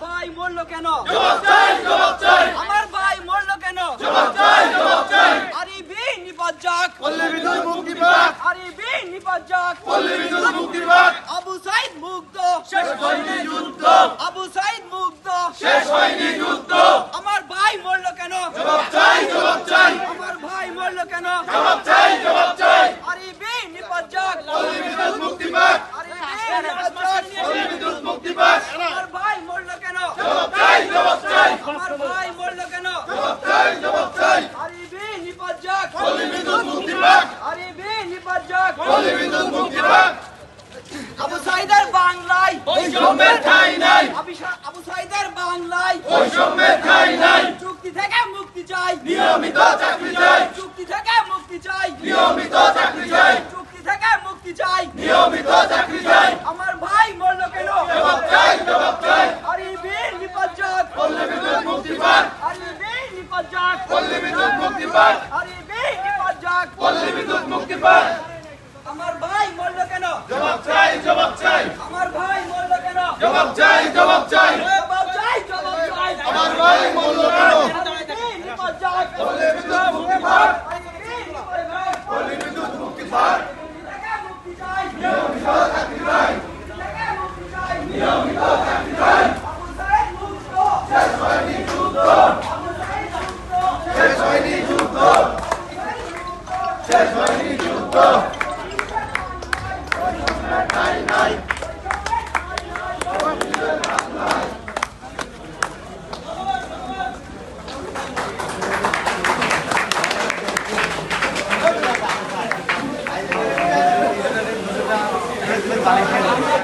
ভাই মরলো কেন? আমার ভাই মরলো কেন? চাই আরিবি নিপাজ্জাক। পাক। আরিবি নিপাজ্জাক। আবু সাইদ মুগ্ধ শেষ হয়নি যুদ্ধ। আবু সাইদ মুগ্ধ শেষ হয়নি যুদ্ধ। আমার ভাই মরলো কেন? জবাব চাই জবাব চাই। আমার ভাই মরলো কেন? জবাব চাই জবাব চাই আরিবি নিপাজ্জাক পল্লী বিদ্যুৎ মুক্তি পাক আরিবি নিপাজ্জাক পল্লী বিদ্যুৎ মুক্তি পাক আমার ভাই মরলো কেন জবাব চাই জবাব চাই আমার ভাই মরলো কেন জবাব চাই জবাব চাই। আরিবি নিপাজ্জাক পল্লী বিদ্যুৎ মুক্তি পাক। আরিবি নিপাজ্জাক পল্লী বিদ্যুৎ মুক্তি পাক। আবু সাইদের বাংলায়। বৈষম্যের ঠাঁই নাই। আবু সা- বাংলায়। বৈষম্যের ঠাঁই নাই। চুক্তি থেকে মুক্তি চাই। নিয়মিত চাকরি চাই। চুক্তি থেকে মুক্তি চাই। নিয়মিত চাকরি চাই। চুক্তি থেকে মুক্তি চাই। নিয়মিত চাকরি চাই আমার ভাই মরলো কেন জবাব চাই জবাব চাই আরে বীর নিপাজ্জাক পল্লী বিদ্যুৎ মুক্তি পাক আরে নিপাজ্জাক পল্লী বিদ্যুৎ মুক্তি পাক আরে বীর নিপাজ্জাক পল্লী বিদ্যুৎ মুক্তি পাক আমার ভাই মরলো কেন জবাব চাই জবাব চাই আমার ভাই মরলো কেন জবাব চাই জবাব চাই জবাব চাই জবাব চাই আমার ভাই fortalece